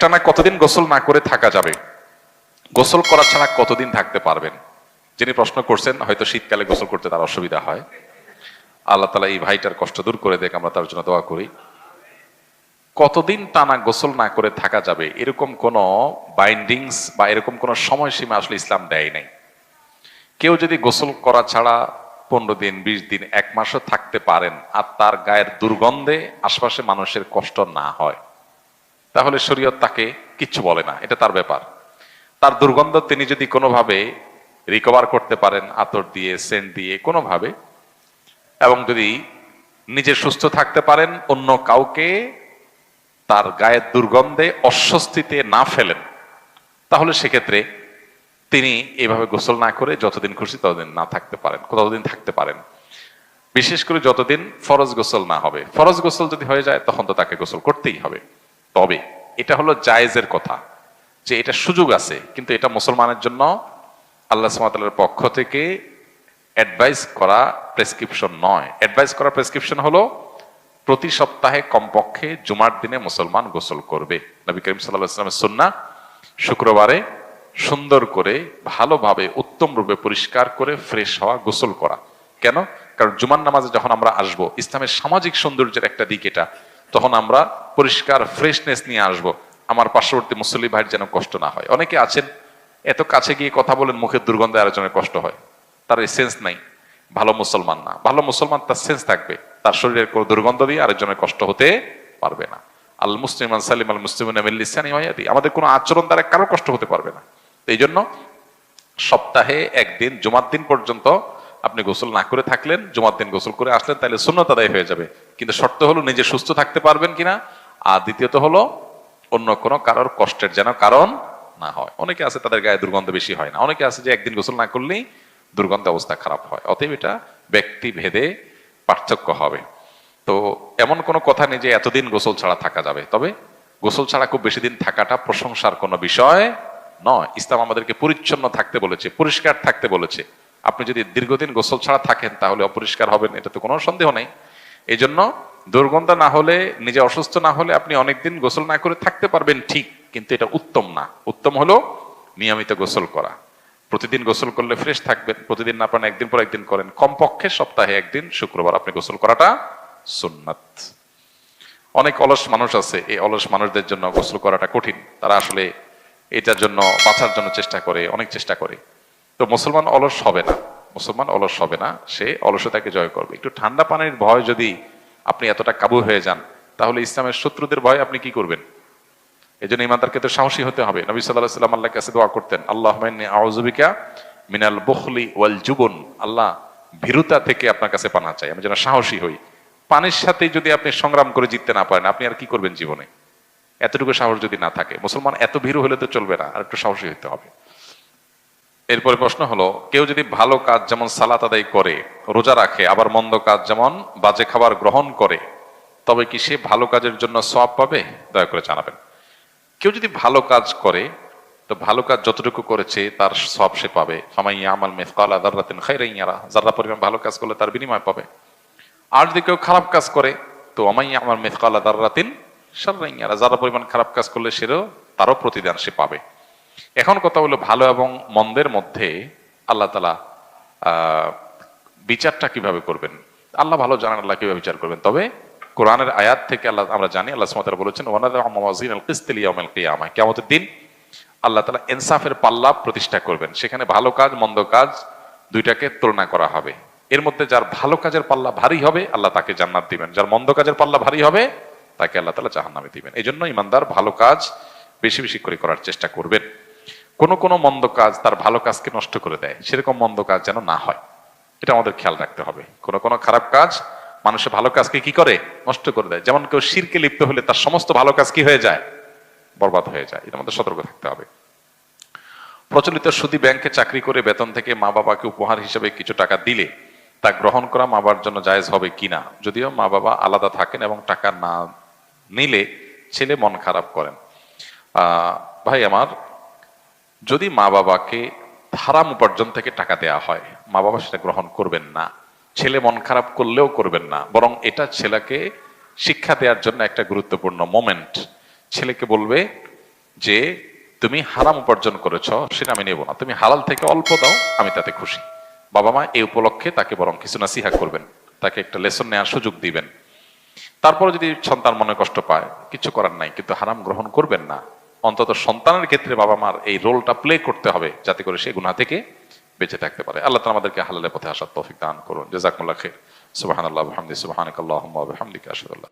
টানা কতদিন গোসল না করে থাকা যাবে? গোসল করা ছাড়া কতদিন থাকতে পারবেন? যিনি প্রশ্ন করছেন, হয়তো শীতকালে গোসল করতে তার অসুবিধা হয়। আল্লাহ তালা এই ভাইটার কষ্ট দূর করে দেখ আমরা তার জন্য দোয়া করি। কতদিন টানা গোসল না করে থাকা যাবে, এরকম কোন বাইন্ডিংস বা এরকম কোন সময়সীমা আসলে ইসলাম দেয় নাই। কেউ যদি গোসল করা ছাড়া পনেরো দিন, বিশ দিন, এক মাসও থাকতে পারেন, আর তার গায়ের দুর্গন্ধে আশপাশে মানুষের কষ্ট না হয়। তাহলে শরীয়ত তাকে কিচ্ছু বলে না, এটা তার ব্যাপার। তার দুর্গন্ধ তিনি যদি কোনোভাবে রিকভার করতে পারেন, আতর দিয়ে, সেন্ট দিয়ে, কোনোভাবে, এবং যদি নিজে সুস্থ থাকতে পারেন, অন্য কাউকে তার গায়ের দুর্গন্ধে অস্বস্তিতে না ফেলেন, তাহলে সেক্ষেত্রে তিনি এভাবে গোসল না করে যতদিন খুশি ততদিন না থাকতে পারেন, ততদিন থাকতে পারেন। বিশেষ করে যতদিন ফরজ গোসল না হবে। ফরজ গোসল যদি হয়ে যায়, তখন তো তাকে গোসল করতেই হবে। তবে এটা হলো জায়েজের কথা, যে এটা সুযোগ আছে, কিন্তু এটা মুসলমানের জন্য আল্লাহ সুমাতালের পক্ষ থেকে অ্যাডভাইস করা প্রেসক্রিপশন নয়। অ্যাডভাইস করা প্রেসক্রিপশন হলো, প্রতি সপ্তাহে কমপক্ষে জুমার দিনে মুসলমান গোসল করবে। নবী করিম সাল্লাহ ইসলামের সুন্না শুক্রবারে সুন্দর করে, ভালোভাবে, উত্তম রূপে পরিষ্কার করে ফ্রেশ হওয়া, গোসল করা। কেন? কারণ জুমার নামাজে যখন আমরা আসব, ইসলামের সামাজিক সৌন্দর্যের একটা দিক এটা। তখন আমরা পরিষ্কার ফ্রেশনেস নিয়ে আসব। আমার পার্শ্ববর্তী মুসল্লি ভাইয়ের যেন কষ্ট না হয়। অনেকে আছেন, এত কাছে গিয়ে কথা বলেন, মুখের দুর্গন্ধে আরেকজনের কষ্ট হয়। তার এই সেন্স নাই। ভালো মুসলমান না। ভালো মুসলমান তার সেন্স থাকবে। তার শরীরের কোনো দুর্গন্ধ দিয়ে আরেকজনের কষ্ট হতে পারবে না। আল মুসলিম সালিম আল মুসলিম আমাদের কোনো আচরণ দ্বারা কারও কষ্ট হতে পারবে না। এই জন্য সপ্তাহে একদিন, জুমার দিন পর্যন্ত আপনি গোসল না করে থাকলেন, জুমার দিন গোসল করে আসলেন, তাহলে শূন্যত আদায় হয়ে যাবে। কিন্তু শর্ত হলো নিজে সুস্থ থাকতে পারবেন কিনা, আর দ্বিতীয়ত হলো অন্য কোনো কারোর কষ্টের যেন কারণ না হয়। অনেকে আছে তাদের গায়ে দুর্গন্ধ বেশি হয় না। অনেকে আছে যে একদিন গোসল না করলেই দুর্গন্ধ অবস্থা খারাপ হয়। অতএব এটা ব্যক্তি ভেদে পার্থক্য হবে। তো এমন কোনো কথা নেই যে এতদিন গোসল ছাড়া থাকা যাবে। তবে গোসল ছাড়া খুব বেশি দিন থাকাটা প্রশংসার কোনো বিষয় নয়। ইসলাম আমাদেরকে পরিচ্ছন্ন থাকতে বলেছে, পরিষ্কার থাকতে বলেছে। আপনি যদি দীর্ঘদিন গোসল ছাড়া থাকেন, তাহলে অপরিষ্কার হবেন এটা তো কোনো সন্দেহ নেই। এই জন্য দুর্গন্ধ না হলে, নিজে অসুস্থ না হলে আপনি অনেকদিন গোসল না করে থাকতে পারবেন ঠিক, কিন্তু এটা উত্তম না। উত্তম হলো নিয়মিত গোসল করা। প্রতিদিন গোসল করলে ফ্রেশ থাকবেন, প্রতিদিন না পারেন একদিন পর একদিন করেন। কমপক্ষে সপ্তাহে একদিন, শুক্রবার আপনি গোসল করাটা সুন্নাত। অনেক অলস মানুষ আছে, এই অলস মানুষদের জন্য গোসল করাটা কঠিন। তারা আসলে এটার জন্য, বাঁচার জন্য চেষ্টা করে, অনেক চেষ্টা করে। তো মুসলমান অলস হবে না। মুসলমান অলস হবে না, সে অলসতাকে জয় করবে। একটু ঠান্ডা পানির ভয় যদি আপনি এতটা কাবু হয়ে যান, তাহলে ইসলামের শত্রুদের ভয় আপনি কি করবেন? এই জন্য ইমানদারকে তো সাহসী হতে হবে। নবী সাল্লাহ সাল্লাম আল্লাহ কাছে দোয়া করতেন আল্লাহ আউজুবিকা মিনাল বখলি ওয়াল জুবন। আল্লাহ ভীরুতা থেকে আপনার কাছে পানা চাই। আমি যেন সাহসী হই। পানির সাথে যদি আপনি সংগ্রাম করে জিততে না পারেন, আপনি আর কি করবেন জীবনে? এতটুকু সাহস যদি না থাকে, মুসলমান এত ভীরু হলে তো চলবে না, আর একটু সাহসী হতে হবে। এরপরে প্রশ্ন হলো, কেউ যদি ভালো কাজ যেমন সালাত আদায় করে, রোজা রাখে, আবার মন্দ কাজ যেমন বাজে খাবার গ্রহণ করে, তবে কি সে ভালো কাজের জন্য সব পাবে? দয়া করে জানাবেন। কেউ যদি ভালো কাজ করে, তো ভালো কাজ যতটুকু করেছে, তার সব সে পাবে। আমাল মেফকাল আদারাতিন খাইরাইয়ারা যারা পরিমাণ ভালো কাজ করলে তার বিনিময় পাবে। আর যদি কেউ খারাপ কাজ করে, তো আমাইয়া আমার মেফকাল আদারাতিন সারাইয়ারা যারা পরিমাণ খারাপ কাজ করলে সেও তারও প্রতিদান সে পাবে। এখন কথা হলো ভালো এবং মন্দের মধ্যে আল্লাহ তালা বিচারটা কীভাবে করবেন? আল্লাহ ভালো জানেন আল্লাহ কীভাবে বিচার করবেন। তবে কোরআনের আয়াত থেকে আল্লাহ, আমরা জানি, আল্লাহ বলেছেন কেমতের দিন আল্লাহ তালা ইনসাফের পাল্লা প্রতিষ্ঠা করবেন। সেখানে ভালো কাজ, মন্দ কাজ দুইটাকে তুলনা করা হবে। এর মধ্যে যার ভালো কাজের পাল্লা ভারী হবে, আল্লাহ তাকে জান্নাত দিবেন। যার মন্দ কাজের পাল্লা ভারী হবে, তাকে আল্লাহ তালা জাহান্নামে দিবেন। এই জন্য ইমানদার ভালো কাজ বেশি বেশি করে করার চেষ্টা করবেন। কোন কোন মন্দ কাজ তার ভালো কাজকে নষ্ট করে দেয়। সেরকম মন্দ কাজ যেন না হয়। এটা আমাদের খেয়াল রাখতে হবে। কোন কোন খারাপ কাজ মানুষের ভালো কাজকে কি করে? নষ্ট করে দেয়। যেমন কেউ শিরকে লিপ্ত হলে তার সমস্ত ভালো কাজ কি হয়ে যায়? বরবাদ হয়ে যায়। এটা আমাদের সতর্ক থাকতে হবে। প্রচলিত সুদী ব্যাংকে চাকরি করে বেতন থেকে মা বাবাকে উপহার হিসেবে কিছু টাকা দিলে তা গ্রহণ করা মা বাবার জন্য জায়েজ হবে কিনা যদিও মা বাবা আলাদা থাকেন এবং টাকা না নিলে ছেলে মন খারাপ করেন। ভাই, আমার যদি মা বাবাকে হারাম উপার্জন থেকে টাকা দেয়া হয়, মা বাবা সেটা গ্রহণ করবেন না। ছেলে মন খারাপ করলেও করবেন না। বরং এটা ছেলেকে শিক্ষা দেওয়ার জন্য একটা গুরুত্বপূর্ণ মোমেন্ট ছেলেকে বলবে যে, তুমি হারাম উপার্জন করেছ, সেটা আমি নেব না। তুমি হালাল থেকে অল্প দাও, আমি তাতে খুশি। বাবা মা এই উপলক্ষে তাকে বরং কিছু না নাসিহা করবেন। তাকে একটা লেসন নেওয়ার সুযোগ দিবেন। তারপরে যদি সন্তান মনে কষ্ট পায়, কিছু করার নাই, কিন্তু হারাম গ্রহণ করবেন না। অন্তত সন্তানের ক্ষেত্রে বাবা মার এই রোলটা প্লে করতে হবে, যাতে করে সে গুণা থেকে বেঁচে থাকতে পারে। আল্লাহ তালা আমাদেরকে হালালের পথে আসার তৌফিক দান করুন। জেজাকুল্লাহ খাইর। সুবাহান আল্লাহ বিহামদিহি, সুবহানাকাল্লাহুম্মা ওয়া বিহামদিকা, আশহাদু আল্লা